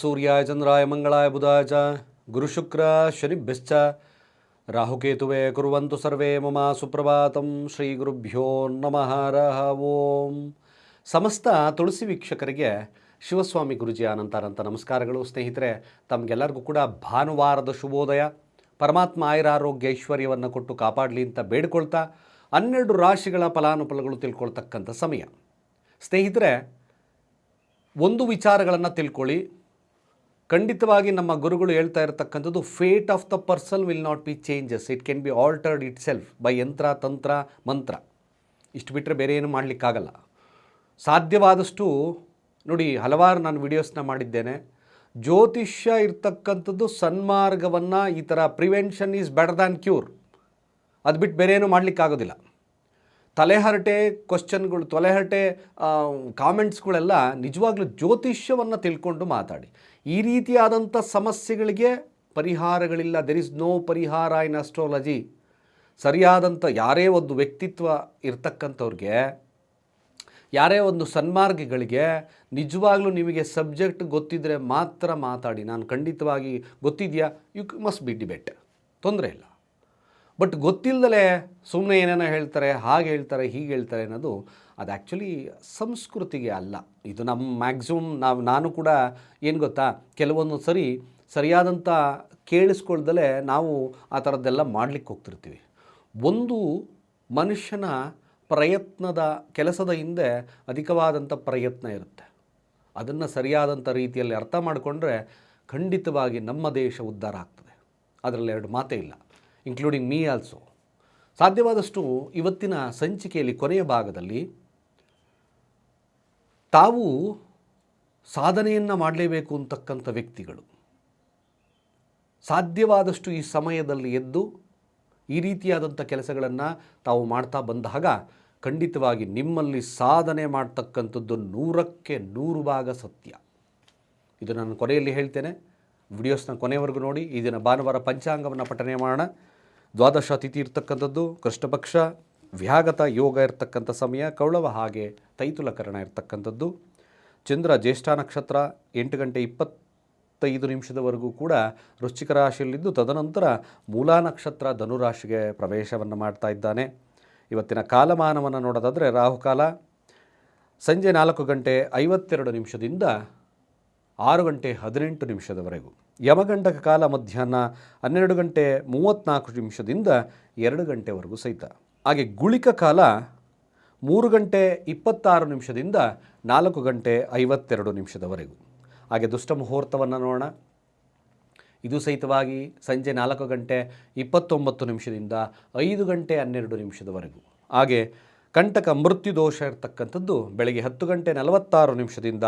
ಸೂರ್ಯಾಯ ಚಂದ್ರಾಯ ಮಂಗಳಾಯ ಬುಧಾಯ ಚ ಗುರುಶುಕ್ರ ಶನಿಭ್ಯಶ್ಚ, ರಾಹುಕೇತುವೆ ಕುರುವಂತು ಸರ್ವೇ ಮಮ ಸುಪ್ರಭಾತಂ ಶ್ರೀ ಗುರುಭ್ಯೋ ನಮಃ ರಹ ಓಂ. ಸಮಸ್ತ ತುಳಸಿ ವೀಕ್ಷಕರಿಗೆ ಶಿವಸ್ವಾಮಿ ಗುರುಜಿ ಅನಂತಾನಂತ ನಮಸ್ಕಾರಗಳು. ಸ್ನೇಹಿತರೆ, ತಮಗೆಲ್ಲರಿಗೂ ಕೂಡ ಭಾನುವಾರದ ಶುಭೋದಯ. ಪರಮಾತ್ಮ ಆಯುರಾರೋಗ್ಯ ಐಶ್ವರ್ಯವನ್ನು ಕೊಟ್ಟು ಕಾಪಾಡಲಿ ಅಂತ ಬೇಡ್ಕೊಳ್ತಾ ಹನ್ನೆರಡು ರಾಶಿಗಳ ಫಲಾನುಫಲಗಳು ತಿಳ್ಕೊಳ್ತಕ್ಕಂಥ ಸಮಯ. ಸ್ನೇಹಿತರೆ, ಒಂದು ವಿಚಾರಗಳನ್ನು ತಿಳ್ಕೊಳ್ಳಿ. ಖಂಡಿತವಾಗಿ ನಮ್ಮ ಗುರುಗಳು ಹೇಳ್ತಾ ಇರತಕ್ಕಂಥದ್ದು fate of the person will not be changes it can be altered itself by ಯಂತ್ರ ತಂತ್ರ ಮಂತ್ರ ಇಷ್ಟು ಬಿಟ್ಟರೆ ಬೇರೆ ಏನು ಮಾಡಲಿಕ್ಕಾಗಲ್ಲ. ಸಾಧ್ಯವಾದಷ್ಟು ನೋಡಿ, ಹಲವಾರು ನಾನು ವಿಡಿಯೋಸ್ನ ಮಾಡಿದ್ದೇನೆ. ಜ್ಯೋತಿಷ್ಯ ಇರ್ತಕ್ಕಂಥದ್ದು ಸನ್ಮಾರ್ಗವನ್ನು ಈ ಥರ prevention is better than cure ಅದು ಬಿಟ್ಟು ಬೇರೆ ಏನೂ ಮಾಡಲಿಕ್ಕಾಗೋದಿಲ್ಲ. ತಲೆಹರಟೆ ಕ್ವಶನ್ಗಳು ತಲೆಹರಟೆ ಕಾಮೆಂಟ್ಸ್ಗಳೆಲ್ಲ ನಿಜವಾಗ್ಲೂ ಜ್ಯೋತಿಷ್ಯವನ್ನು ತಿಳ್ಕೊಂಡು ಮಾತಾಡಿ. ಈ ರೀತಿಯಾದಂಥ ಸಮಸ್ಯೆಗಳಿಗೆ ಪರಿಹಾರಗಳಿಲ್ಲ. ದೆರ್ ಇಸ್ ನೋ ಪರಿಹಾರ ಇನ್ ಅಸ್ಟ್ರಾಲಜಿ ಸರಿಯಾದಂಥ ಯಾರೇ ಒಂದು ವ್ಯಕ್ತಿತ್ವ ಇರ್ತಕ್ಕಂಥವ್ರಿಗೆ, ಯಾರೇ ಒಂದು ಸನ್ಮಾರ್ಗಗಳಿಗೆ ನಿಜವಾಗ್ಲೂ ನಿಮಗೆ ಸಬ್ಜೆಕ್ಟ್ ಗೊತ್ತಿದ್ದರೆ ಮಾತ್ರ ಮಾತಾಡಿ. ನಾನು ಖಂಡಿತವಾಗಿ ಗೊತ್ತಿದೆಯಾ? ಯು ಮಸ್ಟ್ ಬಿ ಡಿಬೇಟ್ ತೊಂದರೆ ಇಲ್ಲ. ಬಟ್ ಗೊತ್ತಿಲ್ಲದಲೇ ಸುಮ್ಮನೆ ಏನೇನೋ ಹೇಳ್ತಾರೆ, ಹಾಗೆ ಹೇಳ್ತಾರೆ, ಹೀಗೆ ಹೇಳ್ತಾರೆ ಅನ್ನೋದು ಅದು ಆ್ಯಕ್ಚುಲಿ ಸಂಸ್ಕೃತಿಗೆ ಅಲ್ಲ. ಇದು ನಮ್ಮ ಮ್ಯಾಕ್ಸಿಮಮ್ ನಾವು, ನಾನು ಕೂಡ ಏನು ಗೊತ್ತಾ, ಕೆಲವೊಂದು ಸರಿ ಸರಿಯಾದಂಥ ಕೇಳಿಸ್ಕೊಳ್ದಲೇ ನಾವು ಆ ಥರದ್ದೆಲ್ಲ ಮಾಡಲಿಕ್ಕೆ ಹೋಗ್ತಿರ್ತೀವಿ. ಒಂದು ಮನುಷ್ಯನ ಪ್ರಯತ್ನದ, ಕೆಲಸದ ಹಿಂದೆ ಅಧಿಕವಾದಂಥ ಪ್ರಯತ್ನ ಇರುತ್ತೆ. ಅದನ್ನು ಸರಿಯಾದಂಥ ರೀತಿಯಲ್ಲಿ ಅರ್ಥ ಮಾಡಿಕೊಂಡ್ರೆ ಖಂಡಿತವಾಗಿ ನಮ್ಮ ದೇಶ ಉದ್ಧಾರ ಆಗ್ತದೆ. ಅದರಲ್ಲಿ ಎರಡು ಮಾತೇ ಇಲ್ಲ. ಇನ್ಕ್ಲೂಡಿಂಗ್ ಮೀ ಆಲ್ಸೋ ಸಾಧ್ಯವಾದಷ್ಟು ಇವತ್ತಿನ ಸಂಚಿಕೆಯಲ್ಲಿ ಕೊನೆಯ ಭಾಗದಲ್ಲಿ ತಾವು ಸಾಧನೆಯನ್ನು ಮಾಡಲೇಬೇಕು ಅಂತಕ್ಕಂಥ ವ್ಯಕ್ತಿಗಳು. ಸಾಧ್ಯವಾದಷ್ಟು ಈ ಸಮಯದಲ್ಲಿ ಎದ್ದು ಈ ರೀತಿಯಾದಂಥ ಕೆಲಸಗಳನ್ನು ತಾವು ಮಾಡ್ತಾ ಬಂದಾಗ ಖಂಡಿತವಾಗಿ ನಿಮ್ಮಲ್ಲಿ ಸಾಧನೆ ಮಾಡ್ತಕ್ಕಂಥದ್ದು ನೂರಕ್ಕೆ ನೂರು ಭಾಗ ಸತ್ಯ. ಇದು ನಾನು ಕೊನೆಯಲ್ಲಿ ಹೇಳ್ತೇನೆ. ವಿಡಿಯೋಸ್ನ ಕೊನೆಯವರೆಗೂ ನೋಡಿ. ಈ ದಿನ ಭಾನುವಾರ ಪಂಚಾಂಗವನ್ನು ಪಠನೆ ಮಾಡೋಣ. ದ್ವಾದಶ ತಿಥಿ ಇರ್ತಕ್ಕಂಥದ್ದು ಕೃಷ್ಣಪಕ್ಷ ವ್ಯಾಗತ ಯೋಗ ಇರ್ತಕ್ಕಂಥ ಸಮಯ, ಕೌಳವ ಹಾಗೆ ತೈತುಲಕರಣ ಇರ್ತಕ್ಕಂಥದ್ದು. ಚಂದ್ರ ಜ್ಯೇಷ್ಠ ನಕ್ಷತ್ರ, ಎಂಟು ಗಂಟೆ ಇಪ್ಪತ್ತೈದು ನಿಮಿಷದವರೆಗೂ ಕೂಡ ವೃಶ್ಚಿಕ ರಾಶಿಯಲ್ಲಿದ್ದು, ತದನಂತರ ಮೂಲಾ ನಕ್ಷತ್ರ ಧನುರಾಶಿಗೆ ಪ್ರವೇಶವನ್ನು ಮಾಡ್ತಾ ಇದ್ದಾನೆ. ಇವತ್ತಿನ ಕಾಲಮಾನವನ್ನು ನೋಡೋದಾದರೆ ರಾಹುಕಾಲ, ಸಂಜೆ ನಾಲ್ಕು ಗಂಟೆ ಐವತ್ತೆರಡು ನಿಮಿಷದಿಂದ ಆರು ಗಂಟೆ ಹದಿನೆಂಟು ನಿಮಿಷದವರೆಗೂ. ಯಮಗಂಟಕ ಕಾಲ ಮಧ್ಯಾಹ್ನ ಹನ್ನೆರಡು ಗಂಟೆ ಮೂವತ್ತ್ನಾಲ್ಕು ನಿಮಿಷದಿಂದ ಎರಡು ಗಂಟೆವರೆಗೂ ಸಹಿತ. ಹಾಗೆ ಗುಳಿಕ ಕಾಲ ಮೂರು ಗಂಟೆ ಇಪ್ಪತ್ತಾರು ನಿಮಿಷದಿಂದ ನಾಲ್ಕು ಗಂಟೆ ಐವತ್ತೆರಡು ನಿಮಿಷದವರೆಗೂ. ಹಾಗೆ ದುಷ್ಟ ಮುಹೂರ್ತವನ್ನು ನೋಡೋಣ. ಇದು ಸಹಿತವಾಗಿ ಸಂಜೆ ನಾಲ್ಕು ಗಂಟೆ ಇಪ್ಪತ್ತೊಂಬತ್ತು ನಿಮಿಷದಿಂದ ಐದು ಗಂಟೆ ಹನ್ನೆರಡು ನಿಮಿಷದವರೆಗೂ. ಹಾಗೆ ಕಂಟಕ ಮೃತ್ಯು ದೋಷ ಇರತಕ್ಕಂಥದ್ದು ಬೆಳಗ್ಗೆ ಹತ್ತು ಗಂಟೆ ನಲವತ್ತಾರು ನಿಮಿಷದಿಂದ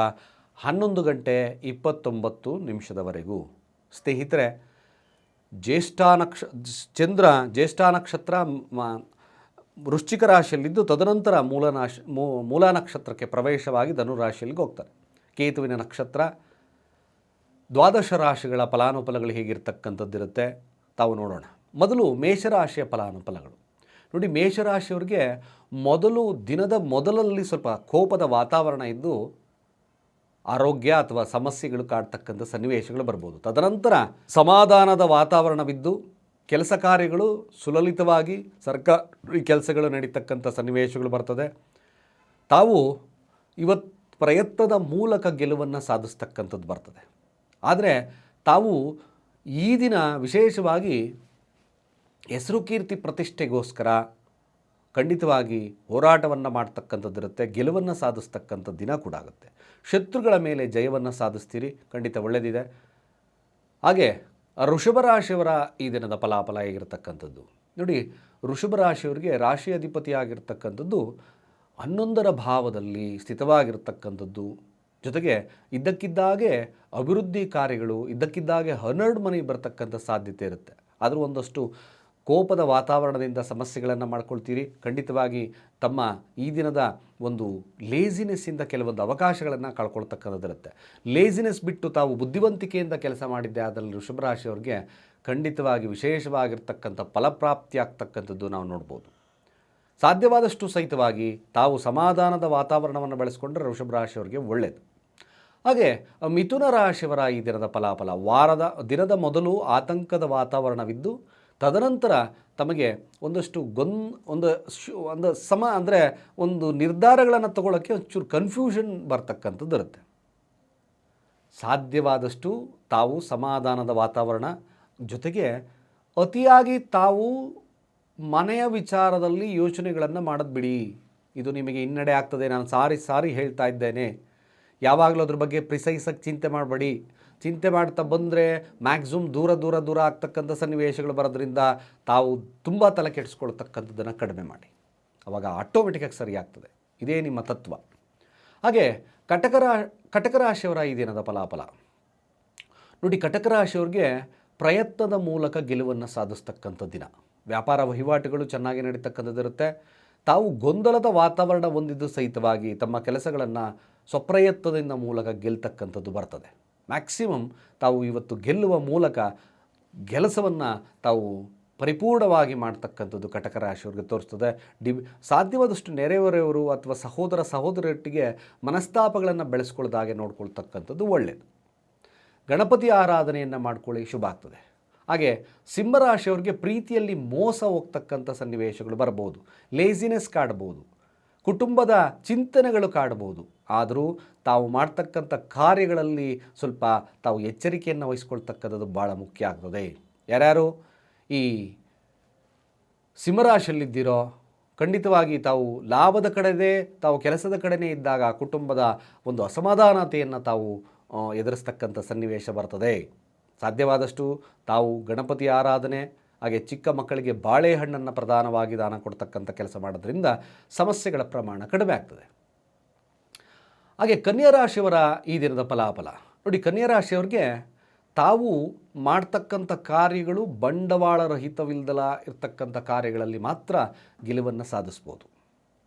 ಹನ್ನೊಂದು ಗಂಟೆ ಇಪ್ಪತ್ತೊಂಬತ್ತು ನಿಮಿಷದವರೆಗೂ. ಸ್ನೇಹಿತರೆ, ಜ್ಯೇಷ್ಠ ನಕ್ಷ, ಚಂದ್ರ ಜ್ಯೇಷ್ಠ ನಕ್ಷತ್ರ ವೃಶ್ಚಿಕ ರಾಶಿಯಲ್ಲಿದ್ದು ತದನಂತರ ಮೂಲ ನಾಶ, ಮೂ- ಮೂಲ ನಕ್ಷತ್ರಕ್ಕೆ ಪ್ರವೇಶವಾಗಿ ಧನುರಾಶಿಯಲ್ಲಿಗೆ ಹೋಗ್ತಾರೆ. ಕೇತುವಿನ ನಕ್ಷತ್ರ ದ್ವಾದಶ ರಾಶಿಗಳ ಫಲಾನುಫಲಗಳು ಹೇಗಿರ್ತಕ್ಕಂಥದ್ದಿರುತ್ತೆ? ತಾವು ನೋಡೋಣ. ಮೊದಲು ಮೇಷರಾಶಿಯ ಫಲಾನುಫಲಗಳು. ನೋಡಿ, ಮೇಷರಾಶಿಯವರಿಗೆ ಮೊದಲು ದಿನದ ಮೊದಲಲ್ಲಿ ಸ್ವಲ್ಪ ಕೋಪದ ವಾತಾವರಣ ಇದ್ದು ಆರೋಗ್ಯ ಅಥವಾ ಸಮಸ್ಯೆಗಳು ಕಾಡ್ತಕ್ಕಂಥ ಸನ್ನಿವೇಶಗಳು ಬರ್ಬೋದು. ತದನಂತರ ಸಮಾಧಾನದ ವಾತಾವರಣವಿದ್ದು ಕೆಲಸ ಕಾರ್ಯಗಳು ಸುಲಲಿತವಾಗಿ ಸರ್ಕಾರಿ ಕೆಲಸಗಳು ನಡೀತಕ್ಕಂಥ ಸನ್ನಿವೇಶಗಳು ಬರ್ತದೆ. ತಾವು ಇವತ್ತು ಪ್ರಯತ್ನದ ಮೂಲಕ ಗೆಲುವನ್ನು ಸಾಧಿಸ್ತಕ್ಕಂಥದ್ದು ಬರ್ತದೆ. ಆದರೆ ತಾವು ಈ ದಿನ ವಿಶೇಷವಾಗಿ ಹೆಸರು ಕೀರ್ತಿ ಪ್ರತಿಷ್ಠೆಗೋಸ್ಕರ ಖಂಡಿತವಾಗಿ ಹೋರಾಟವನ್ನು ಮಾಡ್ತಕ್ಕಂಥದ್ದಿರುತ್ತೆ ಗೆಲುವನ್ನು ಸಾಧಿಸ್ತಕ್ಕಂಥ ದಿನ ಕೂಡ ಆಗುತ್ತೆ. ಶತ್ರುಗಳ ಮೇಲೆ ಜಯವನ್ನು ಸಾಧಿಸ್ತೀರಿ, ಖಂಡಿತ ಒಳ್ಳೆಯದಿದೆ ಹಾಗೆ ಋಷಭ ರಾಶಿಯವರ ಈ ದಿನದ ಫಲಾಫಲ ಆಗಿರತಕ್ಕಂಥದ್ದು ನೋಡಿ ಋಷಭ ರಾಶಿಯವರಿಗೆ ರಾಶಿ ಅಧಿಪತಿ ಆಗಿರ್ತಕ್ಕಂಥದ್ದು ಹನ್ನೊಂದರ ಭಾವದಲ್ಲಿ ಸ್ಥಿತವಾಗಿರ್ತಕ್ಕಂಥದ್ದು. ಜೊತೆಗೆ ಇದ್ದಕ್ಕಿದ್ದಾಗೆ ಅಭಿವೃದ್ಧಿ ಕಾರ್ಯಗಳು, ಇದ್ದಕ್ಕಿದ್ದಾಗೆ ಹನ್ನೆರಡು ಮನೆ ಬರತಕ್ಕಂಥ ಸಾಧ್ಯತೆ ಇರುತ್ತೆ. ಆದರೂ ಒಂದಷ್ಟು ಕೋಪದ ವಾತಾವರಣದಿಂದ ಸಮಸ್ಯೆಗಳನ್ನು ಮಾಡ್ಕೊಳ್ತೀರಿ. ಖಂಡಿತವಾಗಿ ತಮ್ಮ ಈ ದಿನದ ಒಂದು ಲೇಸಿನೆಸ್ಸಿಂದ ಕೆಲವೊಂದು ಅವಕಾಶಗಳನ್ನು ಕಳ್ಕೊಳ್ತಕ್ಕಂಥದ್ದಿರುತ್ತೆ. ಲೇಸಿನೆಸ್ ಬಿಟ್ಟು ತಾವು ಬುದ್ಧಿವಂತಿಕೆಯಿಂದ ಕೆಲಸ ಮಾಡಿದ್ದೆ ಅದರಲ್ಲಿ ವೃಷಭ ರಾಶಿಯವ್ರಿಗೆ ಖಂಡಿತವಾಗಿ ವಿಶೇಷವಾಗಿರ್ತಕ್ಕಂಥ ಫಲಪ್ರಾಪ್ತಿ ಆಗ್ತಕ್ಕಂಥದ್ದು ನಾವು ನೋಡ್ಬೋದು. ಸಾಧ್ಯವಾದಷ್ಟು ಸಹಿತವಾಗಿ ತಾವು ಸಮಾಧಾನದ ವಾತಾವರಣವನ್ನು ಬೆಳೆಸ್ಕೊಂಡ್ರೆ ರಾಶಿಯವರಿಗೆ ಒಳ್ಳೆಯದು ಹಾಗೆ ಮಿಥುನ ರಾಶಿಯವರ ಈ ದಿನದ ಫಲಾಫಲ ವಾರದ, ದಿನದ ಮೊದಲು ಆತಂಕದ ವಾತಾವರಣವಿದ್ದು ತದನಂತರ ತಮಗೆ ಒಂದಷ್ಟು ಗೊನ್, ಒಂದು ಒಂದು ಸಮ ಅಂದರೆ ಒಂದು ನಿರ್ಧಾರಗಳನ್ನು ತಗೊಳ್ಳೋಕ್ಕೆ ಒಂಚೂರು ಕನ್ಫ್ಯೂಷನ್ ಬರ್ತಕ್ಕಂಥದ್ದು ಇರುತ್ತೆ. ಸಾಧ್ಯವಾದಷ್ಟು ತಾವು ಸಮಾಧಾನದ ವಾತಾವರಣ ಜೊತೆಗೆ ಅತಿಯಾಗಿ ತಾವು ಮನೆಯ ವಿಚಾರದಲ್ಲಿ ಯೋಚನೆಗಳನ್ನು ಮಾಡೋದು ಬಿಡಿ. ಇದು ನಿಮಗೆ ಹಿನ್ನಡೆ ಆಗ್ತದೆ, ನಾನು ಸಾರಿ ಸಾರಿ ಹೇಳ್ತಾ ಇದ್ದೇನೆ. ಯಾವಾಗಲೂ ಅದ್ರ ಬಗ್ಗೆ ಪ್ರಿಸೈಸಾಗಿ ಚಿಂತೆ ಮಾಡಬೇಡಿ. ಚಿಂತೆ ಮಾಡ್ತಾ ಬಂದರೆ ಮ್ಯಾಕ್ಸಿಮಮ್ ದೂರ ದೂರ ದೂರ ಆಗ್ತಕ್ಕಂಥ ಸನ್ನಿವೇಶಗಳು ಬರೋದ್ರಿಂದ ತಾವು ತುಂಬ ತಲೆ ಕೆಡಿಸ್ಕೊಳ್ತಕ್ಕಂಥದ್ದನ್ನು ಕಡಿಮೆ ಮಾಡಿ. ಆವಾಗ ಆಟೋಮೆಟಿಕ್ಕಾಗಿ ಸರಿ ಆಗ್ತದೆ. ಇದೇ ನಿಮ್ಮ ತತ್ವ. ಹಾಗೆ ಕಟಕರ ಕಟಕ ರಾಶಿಯವರ ಇದೇನದ ದಿನದ ಫಲಾಫಲ. ನೋಡಿ ಕಟಕ ರಾಶಿಯವ್ರಿಗೆ ಪ್ರಯತ್ನದ ಮೂಲಕ ಗೆಲುವನ್ನು ಸಾಧಿಸ್ತಕ್ಕಂಥ ದಿನ. ವ್ಯಾಪಾರ ವಹಿವಾಟುಗಳು ಚೆನ್ನಾಗಿ ನಡೀತಕ್ಕಂಥದ್ದಿರುತ್ತೆ ತಾವು ಗೊಂದಲದ ವಾತಾವರಣ ಹೊಂದಿದ್ದು ಸಹಿತವಾಗಿ ತಮ್ಮ ಕೆಲಸಗಳನ್ನು ಸ್ವಪ್ರಯತ್ನದಿಂದ ಮೂಲಕ ಗೆಲ್ತಕ್ಕಂಥದ್ದು ಬರ್ತದೆ. ಮ್ಯಾಕ್ಸಿಮಮ್ ತಾವು ಇವತ್ತು ಗೆಲ್ಲುವ ಮೂಲಕ ಕೆಲಸವನ್ನು ತಾವು ಪರಿಪೂರ್ಣವಾಗಿ ಮಾಡ್ತಕ್ಕಂಥದ್ದು ಕಟಕ ರಾಶಿಯವ್ರಿಗೆ ತೋರಿಸ್ತದೆ. ಡಿ, ಸಾಧ್ಯವಾದಷ್ಟು ನೆರೆಹೊರೆಯವರು ಅಥವಾ ಸಹೋದರ ಸಹೋದರೊಟ್ಟಿಗೆ ಮನಸ್ತಾಪಗಳನ್ನು ಬೆಳೆಸ್ಕೊಳ್ಳೋದಾಗೆ ನೋಡ್ಕೊಳ್ತಕ್ಕಂಥದ್ದು ಒಳ್ಳೆಯದು ಗಣಪತಿ ಆರಾಧನೆಯನ್ನು ಮಾಡ್ಕೊಳ್ಳಿ, ಶುಭ ಆಗ್ತದೆ. ಹಾಗೆ ಸಿಂಹರಾಶಿಯವ್ರಿಗೆ ಪ್ರೀತಿಯಲ್ಲಿ ಮೋಸ ಹೋಗ್ತಕ್ಕಂಥ ಸನ್ನಿವೇಶಗಳು ಬರ್ಬೋದು. ಲೇಸಿನೆಸ್ ಕಾಡ್ಬೋದು. ಕುಟುಂಬದ ಚಿಂತನೆಗಳು ಕಾಡಬಹುದು ಆದರೂ ತಾವು ಮಾಡ್ತಕ್ಕಂಥ ಕಾರ್ಯಗಳಲ್ಲಿ ಸ್ವಲ್ಪ ತಾವು ಎಚ್ಚರಿಕೆಯನ್ನು ವಹಿಸ್ಕೊಳ್ತಕ್ಕಂಥದ್ದು ಭಾಳ ಮುಖ್ಯ ಆಗ್ತದೆ. ಯಾರ್ಯಾರು ಈ ಸಿಂಹರಾಶಿಯಲ್ಲಿದ್ದೀರೋ, ಖಂಡಿತವಾಗಿ ತಾವು ಲಾಭದ ಕಡೆದೇ ತಾವು ಕೆಲಸದ ಕಡೆನೇ ಇದ್ದಾಗ ಕುಟುಂಬದ ಒಂದು ಅಸಮಾಧಾನತೆಯನ್ನು ತಾವು ಎದುರಿಸ್ತಕ್ಕಂಥ ಸನ್ನಿವೇಶ ಬರ್ತದೆ. ಸಾಧ್ಯವಾದಷ್ಟು ತಾವು ಗಣಪತಿ ಆರಾಧನೆ ಹಾಗೆ ಚಿಕ್ಕ ಮಕ್ಕಳಿಗೆ ಬಾಳೆಹಣ್ಣನ್ನು ಪ್ರಧಾನವಾಗಿ ದಾನ ಕೊಡ್ತಕ್ಕಂಥ ಕೆಲಸ ಮಾಡೋದ್ರಿಂದ ಸಮಸ್ಯೆಗಳ ಪ್ರಮಾಣ ಕಡಿಮೆ ಆಗ್ತದೆ. ಹಾಗೆ ಕನ್ಯಾ ರಾಶಿಯವರ ಈ ದಿನದ ಫಲಾಫಲ. ನೋಡಿ, ಕನ್ಯಾ ರಾಶಿಯವ್ರಿಗೆ ತಾವು ಮಾಡ್ತಕ್ಕಂಥ ಕಾರ್ಯಗಳು ಬಂಡವಾಳ ರಹಿತವಿಲ್ಲದಲ ಇರ್ತಕ್ಕಂಥ ಕಾರ್ಯಗಳಲ್ಲಿ ಮಾತ್ರ ಗೆಲುವನ್ನು ಸಾಧಿಸ್ಬೋದು.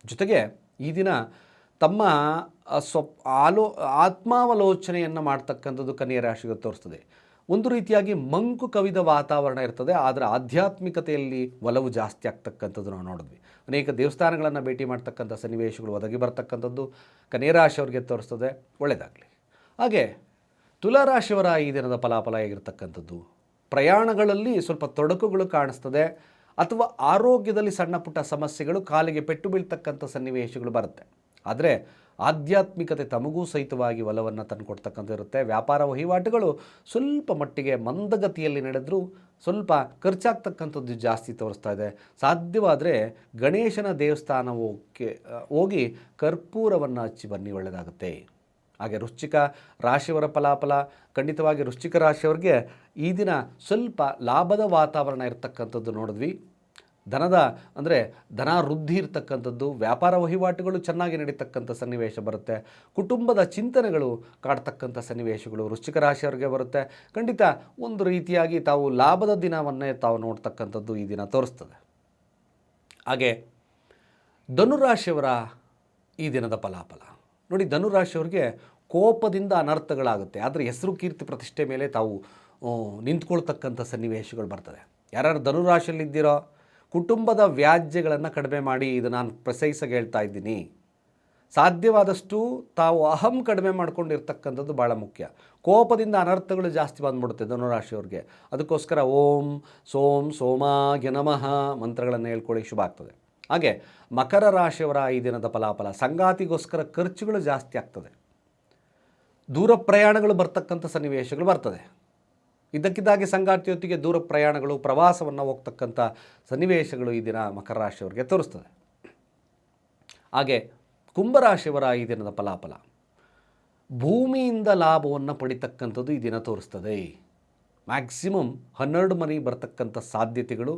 ಜೊತೆಗೆ ಈ ದಿನ ತಮ್ಮ ಸ್ವ ಸ್ವಪ್ ಆಲೋ ಆತ್ಮಾವಲೋಚನೆಯನ್ನು ಮಾಡ್ತಕ್ಕಂಥದ್ದು ಕನ್ಯಾ ರಾಶಿಗೆ ತೋರಿಸ್ತದೆ. ಒಂದು ರೀತಿಯಾಗಿ ಮಂಕು ಕವಿದ ವಾತಾವರಣ ಇರ್ತದೆ, ಆದರೆ ಆಧ್ಯಾತ್ಮಿಕತೆಯಲ್ಲಿ ಒಲವು ಜಾಸ್ತಿ ಆಗ್ತಕ್ಕಂಥದ್ದು ನಾವು ನೋಡಿದ್ವಿ. ಅನೇಕ ದೇವಸ್ಥಾನಗಳನ್ನು ಭೇಟಿ ಮಾಡ್ತಕ್ಕಂಥ ಸನ್ನಿವೇಶಗಳು ಒದಗಿ ಬರ್ತಕ್ಕಂಥದ್ದು ಕನ್ಯಾ ರಾಶಿಯವರಿಗೆ ತೋರಿಸ್ತದೆ ಒಳ್ಳೆಯದಾಗಲಿ ಹಾಗೆ ತುಲಾರಾಶಿಯವರ ಈ ದಿನದ ಫಲಾಫಲ ಆಗಿರ್ತಕ್ಕಂಥದ್ದು ಪ್ರಯಾಣಗಳಲ್ಲಿ ಸ್ವಲ್ಪ ತೊಡಕುಗಳು ಕಾಣಿಸ್ತದೆ, ಅಥವಾ ಆರೋಗ್ಯದಲ್ಲಿ ಸಣ್ಣ ಪುಟ್ಟ ಸಮಸ್ಯೆಗಳು, ಕಾಲಿಗೆ ಪೆಟ್ಟು ಬೀಳ್ತಕ್ಕಂಥ ಸನ್ನಿವೇಶಗಳು ಬರುತ್ತೆ. ಆದರೆ ಆಧ್ಯಾತ್ಮಿಕತೆ ತಮಗೂ ಸಹಿತವಾಗಿ ಒಲವನ್ನು ತಂದುಕೊಡ್ತಕ್ಕಂಥ ಇರುತ್ತೆ ವ್ಯಾಪಾರ ವಹಿವಾಟುಗಳು ಸ್ವಲ್ಪ ಮಟ್ಟಿಗೆ ಮಂದಗತಿಯಲ್ಲಿ ನಡೆದರೂ ಸ್ವಲ್ಪ ಖರ್ಚಾಗ್ತಕ್ಕಂಥದ್ದು ಜಾಸ್ತಿ ತೋರಿಸ್ತಾ ಇದೆ. ಸಾಧ್ಯವಾದರೆ ಗಣೇಶನ ದೇವಸ್ಥಾನ ಹೋಗಿ ಹೋಗಿ ಕರ್ಪೂರವನ್ನು ಹಚ್ಚಿ ಬನ್ನಿ, ಒಳ್ಳೆಯದಾಗುತ್ತೆ. ಹಾಗೆ ವೃಶ್ಚಿಕ ರಾಶಿಯವರ ಫಲಾಫಲ, ಖಂಡಿತವಾಗಿ ವೃಶ್ಚಿಕ ರಾಶಿಯವರಿಗೆ ಈ ದಿನ ಸ್ವಲ್ಪ ಲಾಭದ ವಾತಾವರಣ ಇರತಕ್ಕಂಥದ್ದು ನೋಡಿದ್ವಿ. ಧನದ ಅಂದರೆ ಧನ ವೃದ್ಧಿ ಇರ್ತಕ್ಕಂಥದ್ದು, ವ್ಯಾಪಾರ ವಹಿವಾಟುಗಳು ಚೆನ್ನಾಗಿ ನಡೀತಕ್ಕಂಥ ಸನ್ನಿವೇಶ ಬರುತ್ತೆ. ಕುಟುಂಬದ ಚಿಂತನೆಗಳು ಕಾಡ್ತಕ್ಕಂಥ ಸನ್ನಿವೇಶಗಳು ವೃಶ್ಚಿಕ ರಾಶಿಯವರಿಗೆ ಬರುತ್ತೆ. ಖಂಡಿತ ಒಂದು ರೀತಿಯಾಗಿ ತಾವು ಲಾಭದ ದಿನವನ್ನೇ ತಾವು ನೋಡ್ತಕ್ಕಂಥದ್ದು ಈ ದಿನ ತೋರಿಸ್ತದೆ. ಹಾಗೆ ಧನುರಾಶಿಯವರ ಈ ದಿನದ ಫಲಾಫಲ. ನೋಡಿ, ಧನುರಾಶಿಯವ್ರಿಗೆ ಕೋಪದಿಂದ ಅನರ್ಥಗಳಾಗುತ್ತೆ. ಆದರೆ ಹೆಸರು ಕೀರ್ತಿ ಪ್ರತಿಷ್ಠೆ ಮೇಲೆ ತಾವು ನಿಂತ್ಕೊಳ್ತಕ್ಕಂಥ ಸನ್ನಿವೇಶಗಳು ಬರ್ತದೆ. ಯಾರು ಧನುರಾಶಿಯಲ್ಲಿದ್ದೀರೋ ಕುಟುಂಬದ ವ್ಯಾಜ್ಯಗಳನ್ನು ಕಡಿಮೆ ಮಾಡಿ ಇದು ನಾನು ಪ್ರೆಸೈಸಾಗಿ ಹೇಳ್ತಾ ಇದ್ದೀನಿ. ಸಾಧ್ಯವಾದಷ್ಟು ತಾವು ಅಹಂ ಕಡಿಮೆ ಮಾಡಿಕೊಂಡಿರ್ತಕ್ಕಂಥದ್ದು ಭಾಳ ಮುಖ್ಯ. ಕೋಪದಿಂದ ಅನರ್ಥಗಳು ಜಾಸ್ತಿ ಬಂದ್ಬಿಡುತ್ತೆ ಧನುರಾಶಿಯವ್ರಿಗೆ. ಅದಕ್ಕೋಸ್ಕರ ಓಂ, ಸೋಂ ಸೋಮಾಗ್ಯ ನಮಃ ಮಂತ್ರಗಳನ್ನು ಹೇಳ್ಕೊಳ್ಳಿ ಶುಭ ಆಗ್ತದೆ. ಹಾಗೆ ಮಕರ ರಾಶಿಯವರ ಈ ದಿನದ ಫಲಾಫಲ ಸಂಗಾತಿಗೋಸ್ಕರ ಖರ್ಚುಗಳು ಜಾಸ್ತಿ ಆಗ್ತದೆ. ದೂರ ಪ್ರಯಾಣಗಳು ಬರ್ತಕ್ಕಂಥ ಸನ್ನಿವೇಶಗಳು ಬರ್ತದೆ. ಇದ್ದಕ್ಕಿದ್ದಾಗೆ ಸಂಗಾತಿಯೊತ್ತಿಗೆ ದೂರ ಪ್ರಯಾಣಗಳು, ಪ್ರವಾಸವನ್ನು ಹೋಗ್ತಕ್ಕಂಥ ಸನ್ನಿವೇಶಗಳು ಈ ದಿನ ಮಕರ ರಾಶಿಯವರಿಗೆ ತೋರಿಸ್ತದೆ. ಹಾಗೆ ಕುಂಭರಾಶಿಯವರ ಈ ದಿನದ ಫಲಾಫಲ. ಭೂಮಿಯಿಂದ ಲಾಭವನ್ನು ಪಡಿತಕ್ಕಂಥದ್ದು ಈ ದಿನ ತೋರಿಸ್ತದೆ. ಮ್ಯಾಕ್ಸಿಮಮ್ ಹನ್ನೆರಡು ಮನೆ ಬರ್ತಕ್ಕಂಥ ಸಾಧ್ಯತೆಗಳು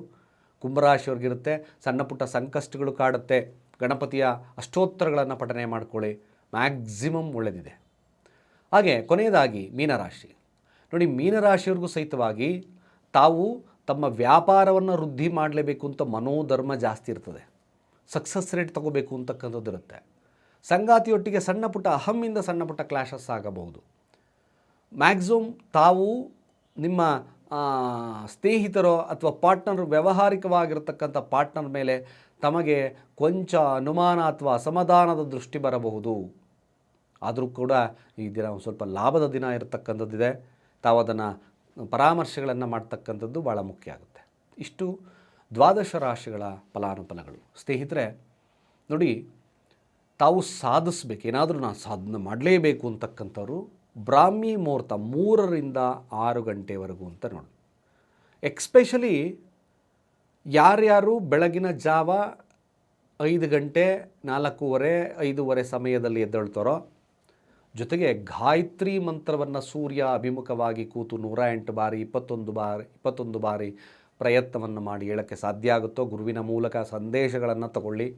ಕುಂಭರಾಶಿಯವ್ರಿಗಿರುತ್ತೆ. ಸಣ್ಣ ಪುಟ್ಟ ಸಂಕಷ್ಟಗಳು ಕಾಡುತ್ತೆ. ಗಣಪತಿಯ ಅಷ್ಟೋತ್ತರಗಳನ್ನು ಪಠನೆ ಮಾಡಿಕೊಳ್ಳಿ. ಮ್ಯಾಕ್ಸಿಮಮ್ ಒಳ್ಳೆಯದಿದೆ ಹಾಗೆ ಕೊನೆಯದಾಗಿ ಮೀನರಾಶಿ. ನೋಡಿ, ಮೀನರಾಶಿಯವ್ರಿಗೂ ಸಹಿತವಾಗಿ ತಾವು ತಮ್ಮ ವ್ಯಾಪಾರವನ್ನು ವೃದ್ಧಿ ಮಾಡಲೇಬೇಕು ಅಂತ ಮನೋಧರ್ಮ ಜಾಸ್ತಿ ಇರ್ತದೆ. ಸಕ್ಸಸ್ ರೇಟ್ ತಗೋಬೇಕು ಅಂತಕ್ಕಂಥದ್ದು ಇರುತ್ತೆ. ಸಂಗಾತಿಯೊಟ್ಟಿಗೆ ಸಣ್ಣ ಪುಟ್ಟ, ಅಹಮ್ಮಿಂದ ಸಣ್ಣ ಪುಟ್ಟ ಕ್ಲಾಶಸ್ ಆಗಬಹುದು. ಮ್ಯಾಕ್ಸಿಮಮ್ ತಾವು ನಿಮ್ಮ ಸ್ನೇಹಿತರು ಅಥವಾ ಪಾರ್ಟ್ನರ್ ವ್ಯಾವಹಾರಿಕವಾಗಿರ್ತಕ್ಕಂಥ ಪಾರ್ಟ್ನರ್ ಮೇಲೆ ತಮಗೆ ಕೊಂಚ ಅನುಮಾನ ಅಥವಾ ಅಸಮಾಧಾನದ ದೃಷ್ಟಿ ಬರಬಹುದು. ಆದರೂ ಕೂಡ ಈ ದಿನ ಒಂದು ಸ್ವಲ್ಪ ಲಾಭದ ದಿನ ಇರತಕ್ಕಂಥದ್ದಿದೆ. ತಾವು ಅದನ್ನು ಪರಾಮರ್ಶೆಗಳನ್ನು ಮಾಡ್ತಕ್ಕಂಥದ್ದು ಭಾಳ ಮುಖ್ಯ ಆಗುತ್ತೆ. ಇಷ್ಟು ದ್ವಾದಶ ರಾಶಿಗಳ ಫಲಾನುಫಲಗಳು. ಸ್ನೇಹಿತರೆ, ನೋಡಿ, ತಾವು ಸಾಧಿಸ್ಬೇಕು, ಏನಾದರೂ ನಾನು ಸಾಧನೆ ಮಾಡಲೇಬೇಕು ಅಂತಕ್ಕಂಥವ್ರು ಬ್ರಾಹ್ಮಿ ಮುಹೂರ್ತ ಮೂರರಿಂದ ಆರು ಗಂಟೆವರೆಗೂ ಅಂತ ನೋಡಿ. ಎಕ್ಸ್ಪೆಷಲಿ ಯಾರ್ಯಾರು ಬೆಳಗಿನ ಜಾವ ಐದು ಗಂಟೆ ನಾಲ್ಕೂವರೆ, ಐದೂವರೆ ಸಮಯದಲ್ಲಿ ಎದ್ದೇಳ್ತಾರೋ ಜೊತೆಗೆ ಗಾಯತ್ರಿ ಮಂತ್ರವನ್ನು ಸೂರ್ಯ ಅಭಿಮುಖವಾಗಿ ಕೂತು ನೂರ ಎಂಟು ಬಾರಿ, ಇಪ್ಪತ್ತೊಂದು ಬಾರಿ ಇಪ್ಪತ್ತೊಂದು ಬಾರಿ ಪ್ರಯತ್ನವನ್ನು ಮಾಡಿ ಹೇಳೋಕ್ಕೆ ಸಾಧ್ಯ ಆಗುತ್ತೋ ಗುರುವಿನ ಮೂಲಕ ಸಂದೇಶಗಳನ್ನು ತಗೊಳ್ಳಿ.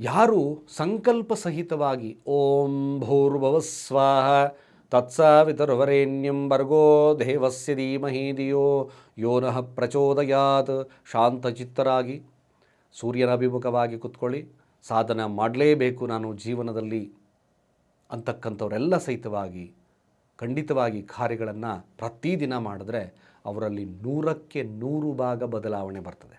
ಯಾರು ಸಂಕಲ್ಪ ಸಹಿತವಾಗಿ ಓಂ ಭೂರ್ಭವ ಸ್ವಾಹ ತತ್ಸವಿತರ್ವರೇಣ್ಯಂ ಭರ್ಗೋ ದೇವಸ್ಯ ಧೀಮಹಿ ದಿಯೋ ಯೋನಃ ಪ್ರಚೋದಯಾತ್ ಶಾಂತಚಿತ್ತರಾಗಿ ಸೂರ್ಯನ ಅಭಿಮುಖವಾಗಿ ಕೂತ್ಕೊಳ್ಳಿ. ಸಾಧನ ಮಾಡಲೇಬೇಕು ನಾನು ಜೀವನದಲ್ಲಿ. ಅಂತಕ್ಕಂಥವರೆಲ್ಲ ಸಹಿತವಾಗಿ, ಖಂಡಿತವಾಗಿ ಕಾರ್ಯಗಳನ್ನು ಪ್ರತಿದಿನ ಮಾಡಿದ್ರೆ ಅವರಲ್ಲಿ ನೂರಕ್ಕೆ ನೂರು ಭಾಗ ಬದಲಾವಣೆ ಬರ್ತದೆ.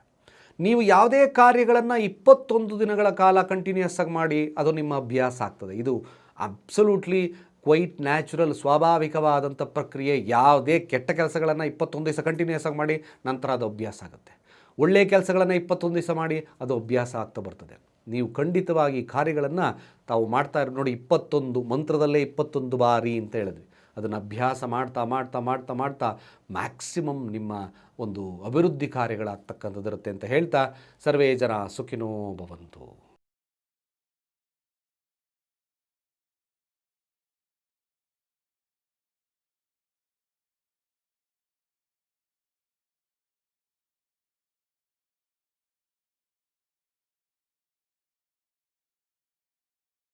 ನೀವು ಯಾವುದೇ ಕಾರ್ಯಗಳನ್ನು ಇಪ್ಪತ್ತೊಂದು ದಿನಗಳ ಕಾಲ ಕಂಟಿನ್ಯೂಸ್ ಆಗಿ ಮಾಡಿ, ಅದು ನಿಮ್ಮ ಅಭ್ಯಾಸ ಆಗ್ತದೆ. ಇದು ಅಬ್ಸಲ್ಯೂಟ್ಲಿ ಕ್ವೈಟ್ ನ್ಯಾಚುರಲ್ ಸ್ವಾಭಾವಿಕವಾದಂಥ ಪ್ರಕ್ರಿಯೆ. ಯಾವುದೇ ಕೆಟ್ಟ ಕೆಲಸಗಳನ್ನು ಇಪ್ಪತ್ತೊಂದು ದಿವಸ ಕಂಟಿನ್ಯೂಸ್ ಆಗಿ ಮಾಡಿ, ನಂತರ ಅದು ಅಭ್ಯಾಸ ಆಗುತ್ತೆ. ಒಳ್ಳೆಯ ಕೆಲಸಗಳನ್ನು ಇಪ್ಪತ್ತೊಂದು ದಿವಸ ಮಾಡಿ, ಅದು ಅಭ್ಯಾಸ ಆಗ್ತಾ ಬರ್ತದೆ. ನೀವು ಖಂಡಿತವಾಗಿ ಕಾರ್ಯಗಳನ್ನು ತಾವು ಮಾಡ್ತಾ ಇರೋ ನೋಡಿ ಇಪ್ಪತ್ತೊಂದು, ಮಂತ್ರದಲ್ಲೇ ಇಪ್ಪತ್ತೊಂದು ಬಾರಿ ಅಂತ ಹೇಳಿದ್ವಿ ಅದನ್ನು ಅಭ್ಯಾಸ ಮಾಡ್ತಾ ಮಾಡ್ತಾ ಮಾಡ್ತಾ ಮಾಡ್ತಾ ಮ್ಯಾಕ್ಸಿಮಮ್ ನಿಮ್ಮ ಒಂದು ಅಭಿವೃದ್ಧಿ ಕಾರ್ಯಗಳಾಗ್ತಕ್ಕಂಥದ್ದಿರುತ್ತೆ ಅಂತ ಹೇಳ್ತಾ ಸರ್ವೇ ಜನ ಸುಖಿನೋ ಭವಂತು.